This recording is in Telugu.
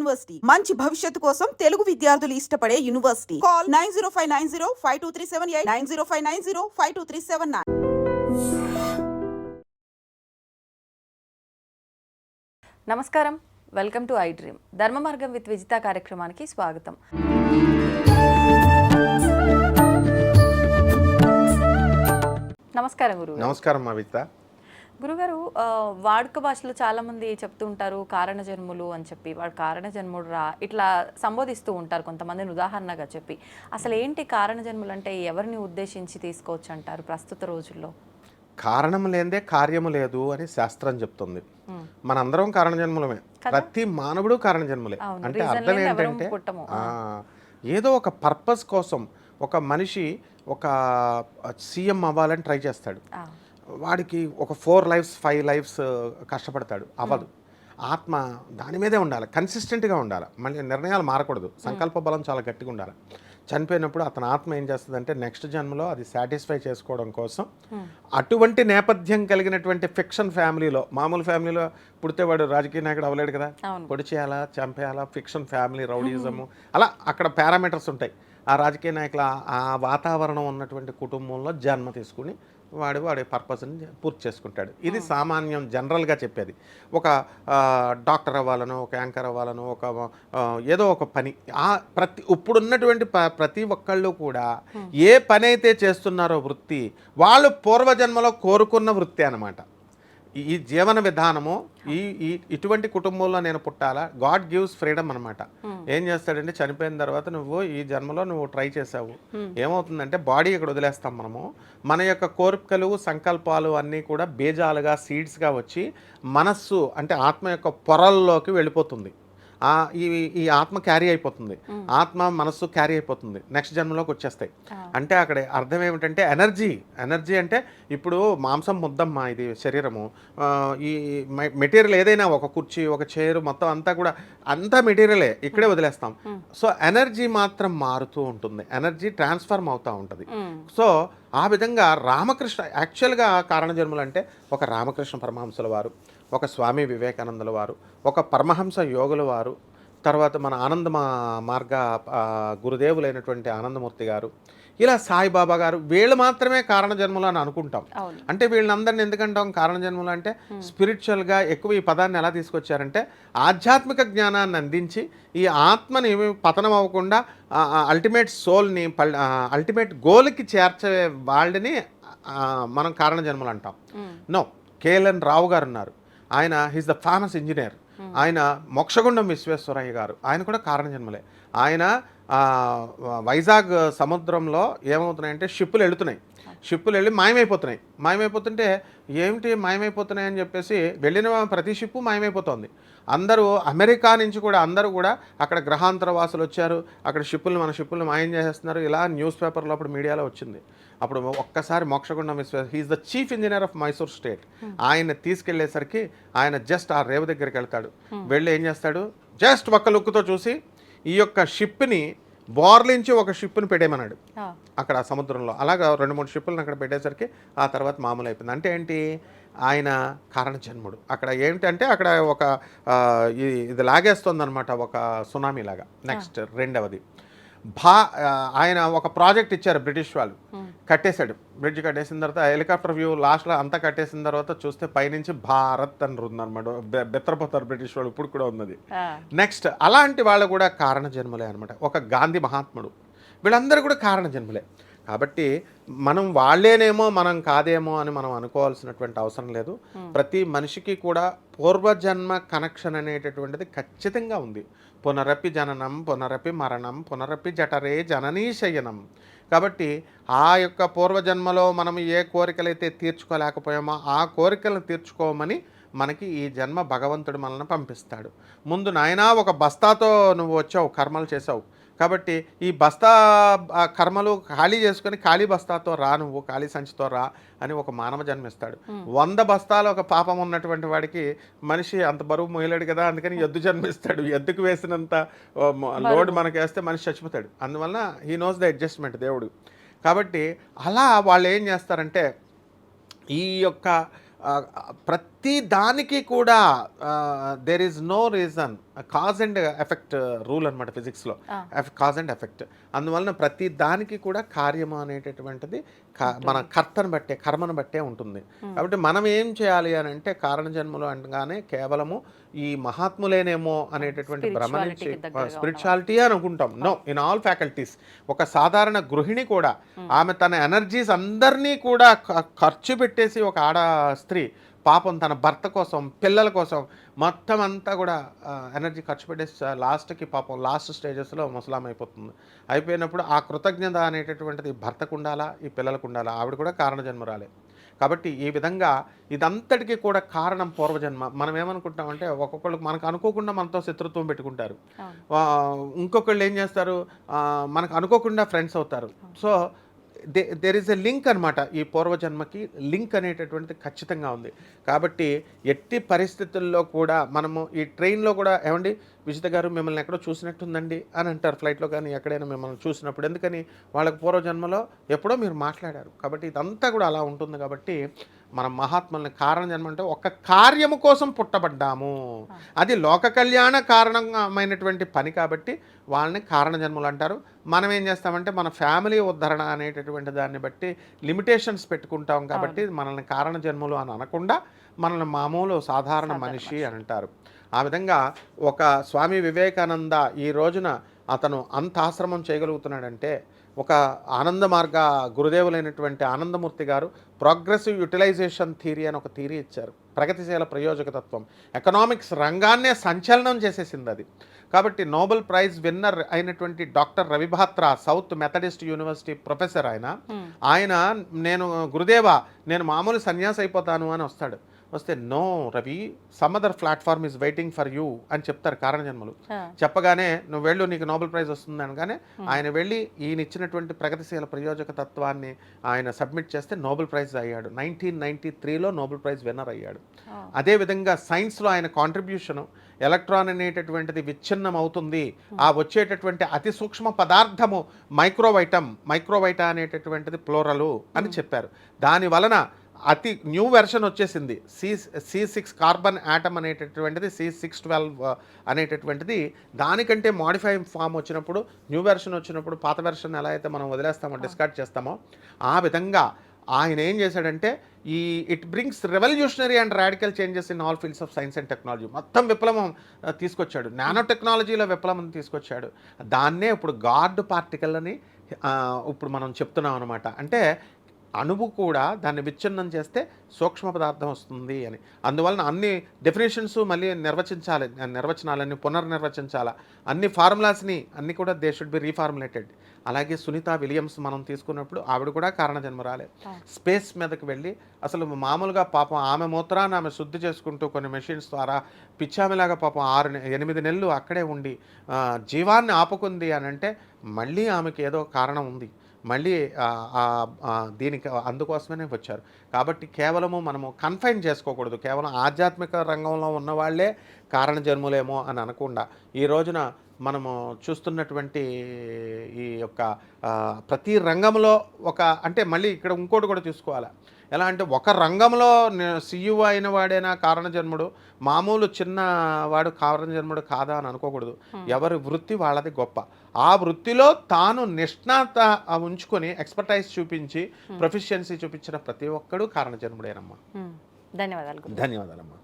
యూనివర్సిటీ. మంచి భవిష్యత్తు కోసం తెలుగు విద్యార్థులు ఇష్టపడే university. Call nine zero five nine zero five two three seven eight nine zero five nine zero five two three seven nine. నమస్కారం. Welcome to I dream. ధర్మ మార్గం విత్ విజిత కార్యక్రమానికి స్వాగతం. నమస్కారం గురువు నమస్కారం మా విత్త గురుగారు వాడుక భాషలో చాలా మంది చెప్తూ ఉంటారు కారణ జన్ములు అని చెప్పి. వాడు కారణ జన్ముడు రా ఇట్లా సంబోధిస్తూ ఉంటారు కొంతమందిని ఉదాహరణగా చెప్పి. అసలు ఏంటి కారణ జన్ములు అంటే ఎవరిని ఉద్దేశించి తీసుకోవచ్చు అంటారు ప్రస్తుత రోజుల్లో? కారణం లేదే కార్యము లేదు అని శాస్త్రం చెప్తుంది. మనందరం కారణజన్ములమే ప్రతి మానవుడు కారణజన్ములే అవును, అంటే అర్థం ఏంటంటే ఏదో ఒక పర్పస్ కోసం ఒక మనిషి ఒక సీఎం అవ్వాలని ట్రై చేస్తాడు. వాడికి ఒక ఫోర్ లైఫ్స్ ఫైవ్ లైఫ్స్ కష్టపడతాడు. అవ్వదు. ఆత్మ దాని మీదే ఉండాలి. కన్సిస్టెంట్గా ఉండాలి. మళ్ళీ నిర్ణయాలు మారకూడదు. సంకల్ప బలం చాలా గట్టిగా ఉండాలి. చనిపోయినప్పుడు అతని ఆత్మ ఏం చేస్తుందంటే నెక్స్ట్ జన్మలో అది సాటిస్ఫై చేసుకోవడం కోసం అటువంటి నేపథ్యం కలిగినటువంటి ఫిక్షన్ ఫ్యామిలీలో మామూలు ఫ్యామిలీలో పుడితే వాడు రాజకీయ నాయకుడు అవ్వలేడు కదా. పొడి చేయాలా చంపేయాలా ఫిక్షన్ ఫ్యామిలీ రౌడీజము అలా అక్కడ పారామీటర్స్ ఉంటాయి. ఆ రాజకీయ నాయకుల ఆ వాతావరణం ఉన్నటువంటి కుటుంబంలో జన్మ తీసుకుని వాడు వాడి పర్పస్ని పూర్తి చేసుకుంటాడు. ఇది సామాన్యం జనరల్గా చెప్పేది. ఒక డాక్టర్ అవ్వాలను ఒక యాంకర్ అవ్వాలను ఒక ఏదో ఒక పని. ఆ ప్రతి ఇప్పుడున్నటువంటి ప్రతి ఒక్కళ్ళు కూడా ఏ పని అయితే చేస్తున్నారో వృత్తి వాళ్ళు పూర్వజన్మలో కోరుకున్న వృత్తి అన్నమాట. ఈ జీవన విధానము ఈ ఈ ఇటువంటి కుటుంబంలో నేను పుట్టాలా? గాడ్ గివ్స్ ఫ్రీడమ్ అనమాట ఏం చేస్తాడంటే చనిపోయిన తర్వాత నువ్వు ఈ జన్మలో నువ్వు ట్రై చేసావు ఏమవుతుందంటే బాడీ ఇక్కడ వదిలేస్తాం మనము. మన యొక్క కోరికలు సంకల్పాలు అన్నీ కూడా బీజాలుగా సీడ్స్గా వచ్చి మనస్సు అంటే ఆత్మ యొక్క పొరల్లోకి వెళ్ళిపోతుంది. ఆ ఈ ఈ ఆత్మ క్యారీ అయిపోతుంది. ఆత్మ మనస్సు క్యారీ అయిపోతుంది. నెక్స్ట్ జన్మలోకి వచ్చేస్తాయి. అంటే అక్కడ అర్థం ఏమిటంటే ఎనర్జీ ఎనర్జీ అంటే ఇప్పుడు మాంసం ముద్దమ్మా ఇది శరీరము. ఈ మెటీరియల్ ఏదైనా ఒక కుర్చీ ఒక చైర్ మొత్తం అంతా కూడా అంతా మెటీరియలే ఇక్కడే వదిలేస్తాం. సో ఎనర్జీ మాత్రం మారుతూ ఉంటుంది. ఎనర్జీ ట్రాన్స్ఫర్మ్ అవుతూ ఉంటుంది. సో ఆ విధంగా రామకృష్ణ యాక్చువల్గా కారణజన్ములు అంటే ఒక రామకృష్ణ పరమహంసుల వారు ఒక స్వామి వివేకానందుల వారు ఒక పరమహంస యోగుల వారు తర్వాత మన ఆనంద మా- మార్గ గురుదేవులైనటువంటి ఆనందమూర్తి గారు ఇలా సాయిబాబా గారు వీళ్ళు మాత్రమే కారణజన్ములు అని అనుకుంటాం. అంటే వీళ్ళందరిని ఎందుకంటాం కారణజన్ములు అంటే స్పిరిచువల్గా ఎక్కువ ఈ పదాన్ని ఎలా తీసుకొచ్చారంటే ఆధ్యాత్మిక జ్ఞానాన్ని అందించి ఈ ఆత్మని పతనం అవ్వకుండా అల్టిమేట్ సోల్ని అల్టిమేట్ గోల్కి చేర్చే వాళ్ళని మనం కారణజన్ములు అంటాం. ఉమ్, నో కేఎల్ఎన్ రావు గారు ఉన్నారు. ఆయన హీస్ ద ఫేమస్ ఇంజనీర్ ఆయన మోక్షగుండం విశ్వేశ్వరయ్య గారు. ఆయన కూడా కారణజన్మలే. ఆయన వైజాగ్ సముద్రంలో ఏమవుతున్నాయంటే షిప్పులు వెళుతున్నాయి షిప్పులు వెళ్ళి మాయమైపోతున్నాయి. మాయమైపోతుంటే ఏమిటి మాయమైపోతున్నాయి అని చెప్పేసి వెళ్ళిన ప్రతి షిప్పు మాయమైపోతుంది. అందరూ అమెరికా నుంచి కూడా అందరూ కూడా అక్కడ గ్రహాంతర వాసులు వచ్చారు. అక్కడ షిప్పులు మన షిప్పులు మాయం చేసేస్తున్నారు. ఇలా న్యూస్ పేపర్లో అప్పుడు మీడియాలో వచ్చింది. అప్పుడు ఒక్కసారి Mokshagundam Vishwa he is the chief engineer of Mysore state ఆయన తీసుకెళ్ళేసరికి ఆయన జస్ట్ ఆ రేవు దగ్గరికి వెళ్తాడు. వెళ్ళి ఏం చేస్తాడు? జస్ట్ ఒక్క లుక్తో చూసి ఈ యొక్క షిప్ని బోర్లించి ఒక షిప్ని పెట్టేయమన్నాడు. అక్కడ ఆ సముద్రంలో. అలాగా రెండు మూడు షిప్పులను అక్కడ పెట్టేసరికి ఆ తర్వాత మామూలు అయిపోయింది అంటే ఏంటి? ఆయన కారణజన్ముడు. అక్కడ ఏంటంటే అక్కడ ఒక ఇది లాగేస్తుంది అనమాట ఒక సునామీ లాగా నెక్స్ట్ రెండవది. భా ఆయన ఒక ప్రాజెక్ట్ ఇచ్చారు బ్రిటిష్ వాళ్ళు. కట్టేశాడు. బ్రిడ్జ్ కట్టేసిన తర్వాత హెలికాప్టర్ వ్యూ లాస్ట్లో అంతా కట్టేసిన తర్వాత చూస్తే పైనుంచి భారత్ అని ఉందన్నమాట బె- బెత్తరపోతారు బ్రిటిష్ వాళ్ళు. ఇప్పుడు కూడా ఉన్నది. నెక్స్ట్ అలాంటి వాళ్ళు కూడా కారణ జన్మలే అనమాట ఒక గాంధీ మహాత్ముడు. వీళ్ళందరూ కూడా కారణ జన్మలే. కాబట్టి మనం వాళ్ళేనేమో మనం కాదేమో అని మనం అనుకోవాల్సినటువంటి అవసరం లేదు. ప్రతి మనిషికి కూడా పూర్వజన్మ కనెక్షన్ అనేటటువంటిది ఖచ్చితంగా ఉంది. పునరపి జననం పునరపి మరణం పునరపి జఠరే జననీ శయనం. కాబట్టి ఆ యొక్క పూర్వజన్మలో మనం ఏ కోరికలైతే తీర్చుకోలేకపోయామో ఆ కోరికలను తీర్చుకోమని మనకి ఈ జన్మ భగవంతుడు మనల్ని పంపిస్తాడు. ముందు నాయనా ఒక బస్తాతో నువ్వు వచ్చావు కర్మలు చేసావు. కాబట్టి ఈ బస్తా కర్మలు ఖాళీ చేసుకొని ఖాళీ బస్తాతో రా నువ్వు ఖాళీ సంచితో రా అని ఒక మానవ జన్మిస్తాడు. వంద బస్తాలు ఒక పాపం ఉన్నటువంటి వాడికి మనిషి అంత బరువు మోయలేడు కదా అందుకని ఎద్దు జన్మిస్తాడు. ఎద్దుకు వేసినంత లోడ్ మనకి వేస్తే మనిషి చచ్చిపోతాడు. అందువలన హీ నోస్ ద అడ్జస్ట్మెంట్ దేవుడు. కాబట్టి అలా వాళ్ళు ఏం చేస్తారంటే ఈ యొక్క ప్రతి దానికి కూడా there is no reason cause and effect rule అనమాట ఫిజిక్స్లో. కాజ్ అండ్ ఎఫెక్ట్ అందువలన ప్రతి దానికి కూడా కార్యము అనేటటువంటిది క- మన కర్తను బట్టే కర్మను బట్టే ఉంటుంది. కాబట్టి మనం ఏం చేయాలి అని అంటే కారణ జన్మలు అనగానే కేవలము ఈ మహాత్ములేనేమో అనేటటువంటి భ్రమ నుంచి స్పిరిచువాలిటీ అని అనుకుంటాం. నో ఇన్ ఆల్ ఫ్యాకల్టీస్ ఒక సాధారణ గృహిణి కూడా ఆమె తన ఎనర్జీస్ అందరినీ కూడా ఖర్చు పెట్టేసి ఒక ఆడ స్త్రీ పాపం తన భర్త కోసం పిల్లల కోసం మొత్తం అంతా కూడా ఎనర్జీ ఖర్చు పెట్టేసి లాస్ట్కి పాపం లాస్ట్ స్టేజెస్లో ముసలాం అయిపోతుంది. అయిపోయినప్పుడు ఆ కృతజ్ఞత అనేటటువంటిది భర్తకు ఉండాలా ఈ పిల్లలకు ఉండాలా? ఆవిడ కూడా కారణ జన్మరాలే కాబట్టి ఈ విధంగా ఇదంతటికీ కూడా కారణం పూర్వజన్మ. మనం ఏమనుకుంటామంటే ఒక్కొక్కళ్ళు మనకు అనుకోకుండా మనతో శత్రుత్వం పెట్టుకుంటారు. ఇంకొకళ్ళు ఏం చేస్తారు? మనకు అనుకోకుండా ఫ్రెండ్స్ అవుతారు. So there is a link అనమాట ఈ పూర్వజన్మకి లింక్ అనేటటువంటిది ఖచ్చితంగా ఉంది. కాబట్టి ఎట్టి పరిస్థితుల్లో కూడా మనము ఈ ట్రైన్లో కూడా ఏమండి విజిత గారు మిమ్మల్ని ఎక్కడో చూసినట్టుందండి అని అంటారు ఫ్లైట్లో కానీ ఎక్కడైనా మిమ్మల్ని చూసినప్పుడు. ఎందుకని? వాళ్ళకి పూర్వజన్మలో ఎప్పుడో మీరు మాట్లాడారు. కాబట్టి ఇదంతా కూడా అలా ఉంటుంది కాబట్టి మనం మహాత్ముల్ని కారణ జన్మ అంటే ఒక కార్యము కోసం పుట్టబడ్డాము. అది లోక కళ్యాణ కారణమైనటువంటి పని కాబట్టి వాళ్ళని కారణ జన్మలు అంటారు. మనం ఏం చేస్తామంటే మన ఫ్యామిలీ ఉద్ధరణ అనేటటువంటి దాన్ని బట్టి లిమిటేషన్స్ పెట్టుకుంటాం కాబట్టి మనల్ని కారణ జన్మలు అని అనకుండా మనల్ని మామూలు సాధారణ మనిషి. అని అంటారు. ఆ విధంగా ఒక స్వామి వివేకానంద ఈ రోజున అతను అంత ఆశ్రమం చేయగలుగుతున్నాడంటే ఒక ఆనంద మార్గ గురుదేవులైనటువంటి ఆనందమూర్తి గారు ప్రోగ్రెసివ్ యూటిలైజేషన్ థీరీ అని ఒక థీరీ ఇచ్చారు. ప్రగతిశీల ప్రయోజకతత్వం. ఎకనామిక్స్ రంగాన్నే సంచలనం చేసేసింది అది. కాబట్టి నోబెల్ ప్రైజ్ విన్నర్ అయినటువంటి doctor రవిభాత్రా south Methodist university professor ఆయన. ఆయన నేను గురుదేవా నేను మామూలు సన్యాసి అయిపోతాను అని వస్తాడు. వస్తే no Ravi some other platform is waiting for you అని చెప్తారు కారణజన్మలు. చెప్పగానే నువ్వు వెళ్ళు నీకు నోబెల్ ప్రైజ్ వస్తుంది అనగానే ఆయన వెళ్ళి ఈయన ఇచ్చినటువంటి ప్రగతిశీల ప్రయోజక తత్వాన్ని ఆయన సబ్మిట్ చేస్తే నోబెల్ ప్రైజ్ అయ్యాడు. నైన్టీన్ నైన్టీ త్రీలో నోబెల్ ప్రైజ్ విన్నర్ అయ్యాడు. అదేవిధంగా సైన్స్లో ఆయన కాంట్రిబ్యూషను ఎలక్ట్రాన్ అనేటటువంటిది విచ్ఛిన్నం అవుతుంది. ఆ వచ్చేటటువంటి అతి సూక్ష్మ పదార్థము మైక్రోవైటమ్ మైక్రోవైటా అనేటటువంటిది ప్లోరలు అని చెప్పారు. దాని వలన అతి న్యూ వెర్షన్ వచ్చేసింది. C C six carbon atom అనేటటువంటిది సి సిక్స్ ట్వెల్వ్ అనేటటువంటిది. దానికంటే మాడిఫై ఫామ్ వచ్చినప్పుడు న్యూ వెర్షన్ వచ్చినప్పుడు పాత వెర్షన్ ఎలా అయితే మనం వదిలేస్తామో డిస్కార్డ్ చేస్తామో ఆ విధంగా ఆయన ఏం చేశాడంటే ఈ it brings revolutionary and radical changes in all fields of science and technology. మొత్తం విప్లవం తీసుకొచ్చాడు. నానో టెక్నాలజీలో విప్లవం తీసుకొచ్చాడు. దాన్నే ఇప్పుడు గాడ్ పార్టికల్ అని ఇప్పుడు మనం చెప్తున్నాం అనమాట అంటే అణువు కూడా దాన్ని విచ్ఛిన్నం చేస్తే సూక్ష్మ పదార్థం వస్తుంది అని. అందువలన అన్ని డెఫినేషన్స్ మళ్ళీ నిర్వచించాలి నిర్వచనాలన్నీ పునర్నిర్వచించాలా. అన్ని ఫార్ములాస్ని అన్ని కూడా దే షుడ్ బి రీఫార్ములేటెడ్ అలాగే సునీత విలియమ్స్ మనం తీసుకున్నప్పుడు ఆవిడ కూడా కారణ జన్మరాలే స్పేస్ మీదకి వెళ్ళి అసలు మామూలుగా పాపం ఆమె మూత్రాన్ని ఆమె శుద్ధి చేసుకుంటూ కొన్ని మెషిన్స్ ద్వారా పిచ్చామిలాగా పాపం ఆరు ఎనిమిది నెలలు అక్కడే ఉండి జీవాన్ని ఆపుకుంది అని అంటే మళ్ళీ ఆమెకి ఏదో కారణం ఉంది. మళ్ళీ దీనికి అందుకోసమే వచ్చారు. కాబట్టి కేవలము మనము కన్ఫైన్ చేసుకోకూడదు. కేవలం ఆధ్యాత్మిక రంగంలో ఉన్న వాళ్ళే కారణ జన్ములేమో అని అనకుండా ఈ రోజున మనము చూస్తున్నటువంటి ఈ యొక్క ప్రతి రంగంలో ఒక అంటే మళ్ళీ ఇక్కడ ఇంకోటి కూడా చూసుకోవాలి? ఎలా అంటే ఒక రంగంలో సీఈఓ అయిన వాడేనా కారణ జన్ముడు మామూలు చిన్న వాడు కారణ జన్ముడు కాదా అని అనుకోకూడదు. ఎవరి వృత్తి వాళ్ళది గొప్ప. ఆ వృత్తిలో తాను నిష్ణాత ఉంచుకొని ఎక్స్పర్టైజ్ చూపించి ప్రొఫిషియన్సీ చూపించిన ప్రతి ఒక్కడు కారణ జన్ముడేనమ్మా ఉమ్. ధన్యవాదాలు. ధన్యవాదాలమ్మా.